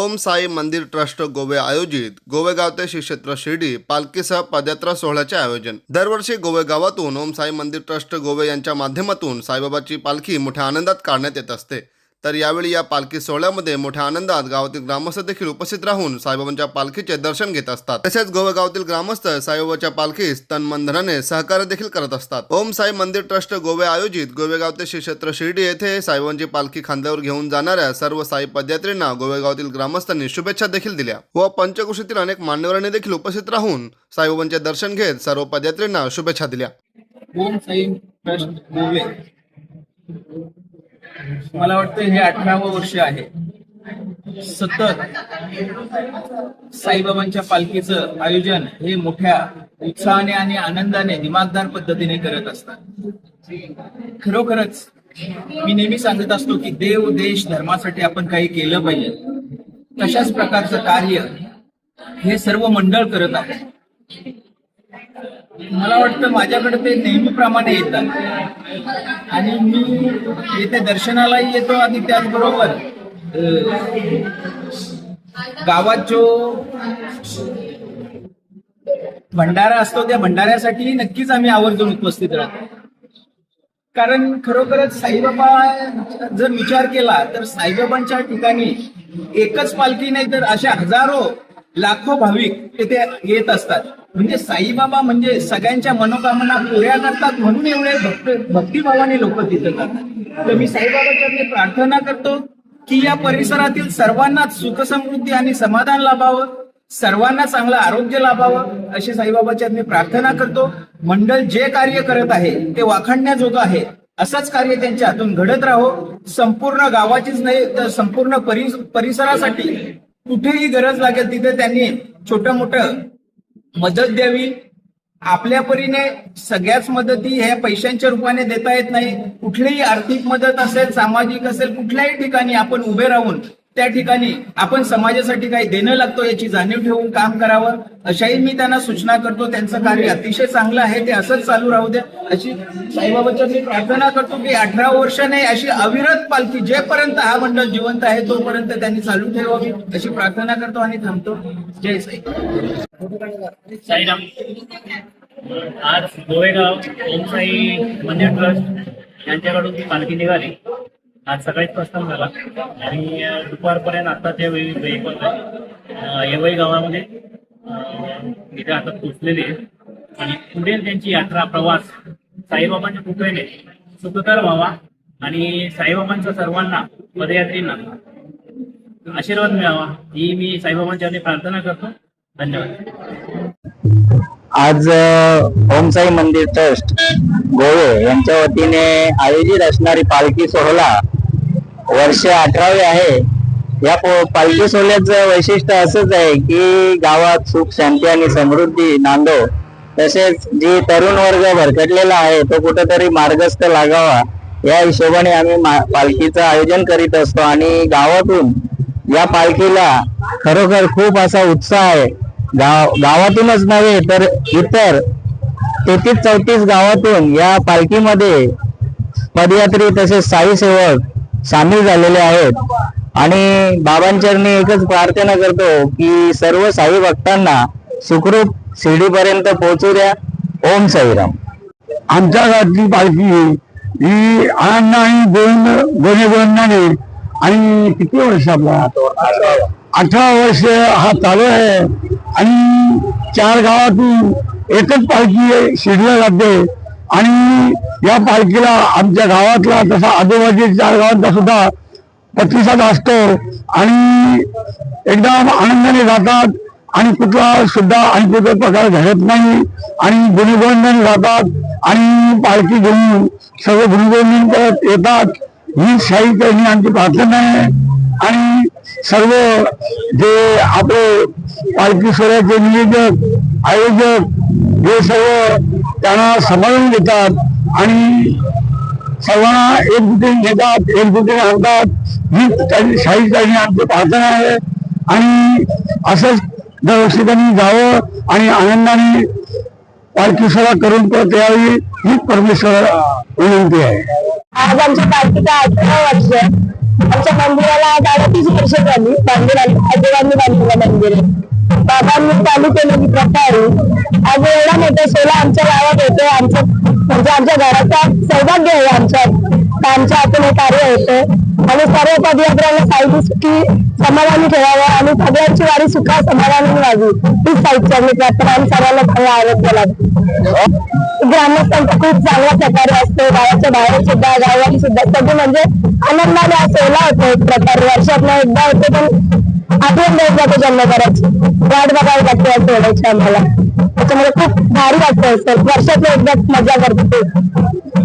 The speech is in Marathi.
ओम साई मंदिर ट्रस्ट गोवे आयोजित गोवेगाव ते श्री क्षेत्र शिर्डी पालखीसह पदयात्रा सोहळ्याचे आयोजन. दरवर्षी गोवे गावातून ओम साई मंदिर ट्रस्ट गोवे यांच्या माध्यमातून साईबाबाची पालखी मोठ्या आनंदात काढण्यात येत असते. तर यावेळी या पालखी सोहळ्यामध्ये मोठ्या आनंदात गावातील ग्रामस्थ देखील उपस्थित राहून साईबाबांच्या पालखीचे दर्शन घेत असतात. तसेच गोवेगावातील ग्रामस्थ साईबाबाच्या पालखीस तनमंधनाने सहकार्य देखील करत असतात. ओम साई मंदिर ट्रस्ट गोवे आयोजित गोवेगाव ते श्री क्षेत्र शिर्डी येथे साईबाबांची पालखी खांद्यावर घेऊन जाणाऱ्या सर्व साई पदयात्रींना गोवेगावातील ग्रामस्थांनी शुभेच्छा देखील दिल्या व पंचकृषीतील अनेक मान्यवरांनी देखील उपस्थित राहून साईबाबांचे दर्शन घेत सर्व पदयात्रींना शुभेच्छा दिल्या. ओम साई ट्रस्ट गोवे. मला वाटतं हे अठरावं वर्ष आहे. सतत साईबाबांच्या पालखीचं आयोजन हे मोठ्या उत्साहाने आणि आनंदाने दिमागदार पद्धतीने करत असतात. खरोखरच मी नेहमी सांगत असतो की देव देश धर्मासाठी आपण काही केलं पाहिजे. तशाच प्रकारचं कार्य हे सर्व मंडळ करत आहे. मला वाटतं माझ्याकडे ते नेहमीप्रमाणे येतात आणि मी येथे दर्शनालाही येतो आणि त्याचबरोबर गावात जो भंडारा असतो त्या भंडाऱ्यासाठी नक्कीच आम्ही आवर्जून उपस्थित राहतो. कारण खरोखरच साईबाबा जर विचार केला तर साईबाबांच्या ठिकाणी एकच पालखी नाही तर अशा हजारो लाखो भाविक तिथे येत असतात. म्हणजे साईबाबा म्हणजे सगळ्यांच्या मनोकामना पुऱ्या करतात म्हणून एवढे भक्त भक्तिभावाने लोक तिथे जातात. तर मी साईबाबाच्या प्रार्थना करतो की या परिसरातील सर्वांनाच सुख समृद्धी आणि समाधान लाभावं सर्वांना चांगलं आरोग्य लाभावं अशी साईबाबाच्या मी प्रार्थना करतो. मंडळ जे कार्य करत आहे ते वाखाणण्याजोगं आहे. असंच कार्य त्यांच्या हातून घडत राहो. संपूर्ण गावाचीच नाही तर संपूर्ण परिसरासाठी कुठेही गरज लागेल तिथे त्यांनी छोट मोठं मदत द्यावी. आपल्या परीने सगळ्याच मदती ह्या पैशांच्या रूपाने देता येत नाही. कुठलीही आर्थिक मदत असेल सामाजिक असेल कुठल्याही ठिकाणी आपण उभे राहून त्या ठिकाणी आपण समाजासाठी काही देणं लागतो याची जाणीव ठेवून काम करावं अशाही मी त्यांना सूचना करतो. त्यांचं कार्य अतिशय चांगलं आहे ते असंच चालू राहू द्या. अशी साईबाबाच्या मी प्रार्थना करतो की अठरा वर्ष नाही अशी अविरत पालखी जेपर्यंत हा मंडळ जिवंत आहे तोपर्यंत त्यांनी चालू ठेवावी अशी प्रार्थना करतो आणि थांबतो. जय साई. साईराम. आज गोवेगाव ओम साई मंदिर ट्रस्ट यांच्याकडून ती पालखी निघाली. आज सकाळीच प्रस्थान झाला. आणि दुपारपर्यंत आता ते वेहिकल येवई गावामध्ये इथे आता पोचलेले आणि पुढे त्यांची यात्रा प्रवास साईबाबांच्या कृपेने सुखकर व्हावा आणि साईबाबांचा सर्वांना पदयात्रींना आशीर्वाद मिळावा ही मी साईबाबांच्या प्रार्थना करतो. धन्यवाद. आज ओमसाई साई मंदिर ट्रस्ट गोवे यांच्या वतीने आयोजित असणारी पालखी सोहळा वर्ष अठरावे आहे. या पालखी सोहळ्याचं वैशिष्ट्य असंच आहे की गावात सुख शांती आणि समृद्धी नांदो तसेच जी तरुण वर्ग भरकटलेला आहे तो कुठेतरी मार्गस्थ लागावा. या हिशोबाने आम्ही मा- पालखीचं आयोजन करीत असतो आणि गावातून या पालखीला खरोखर खूप असा उत्साह आहे. गाव गावातूनच नव्हे तर इतर तेहतीस चौतीस गावातून या पालखीमध्ये पदयात्री तसेच साई सेवक सामील झालेले आहेत. आणि बाबांचरणी एकच प्रार्थना करतो की सर्व साई भक्तांना सुखरूप शिर्डीपर्यंत पोहोचू द्या. ओम साईराम. आमच्या गावातली पालखी ही आनंद आणि गोविंद गोने गोविंदाने आणि किती वर्ष आपला? अठरा वर्ष हा चालू आहे. आणि चार गावातून एकच पालखी शिर्डीला जाते. आणि या पालखीला आमच्या गावातला तसा आजूबाजूच्या चार गावातला सुद्धा प्रतिसाद असतो. आणि एकदम आनंदाने जातात आणि कुठला सुद्धा आणि कुठला प्रकार घडत नाही. आणि गुणगोविंदाने जातात आणि पालखी घेऊन सर्व गुणगोविंद करत येतात. ही शाही करणे आमची प्रार्थना आहे. आणि सर्व जे आपले पालखी सोहळ्याचे नियोजक आयोजक हे सर्व त्यांना सांभाळून घेतात आणि सर्वांना एकजुटीने घेतात एकजुटीने आणतात. ही त्यांची शाही त्यांनी आमची प्रार्थना आहे. आणि असंच दरवर्षी त्यांनी जावं आणि आनंदाने पालखी सोहळा करून परत यावी ही परमेश्वर विनंती आहे. आज आमच्या पालखीचा अठरा वर्ष. आमच्या मंदिराला आज अडतीस वर्ष झाली. बांधून आली आजोबांनी बांधलेलं मंदिर. बाबांनी चालू केलेली प्रथा आहे आज एवढा मोठा सोला आमच्या गावात होतो आमचं म्हणजे आमच्या घराचा सौभाग्य आहे आमच्या आमच्या हातून हे कार्य होतं आणि सर्व पदयात्राला साईची सुखी समाधानी ठेवावं आणि सगळ्यांची वारी सुखा समाधानी व्हावी. हीच साईडची मी प्रार्थना आणि सर्वांना चांगला आरोग्य लागतो ग्रामस्थांचा खूप चांगल्या प्रकारे असतो. गावाच्या बाहेर सुद्धा गावात सुद्धा. सगळी म्हणजे आनंदाने हा सोहळा होतो एक प्रकारे. वर्षात एकदा होतो पण आठवण देत जातो जन्म करायची. वाट बघावी लागते या सोडायची आम्हाला. त्याच्यामुळे खूप भारी वाटतं सर वर्षात एकदा मजा करतो.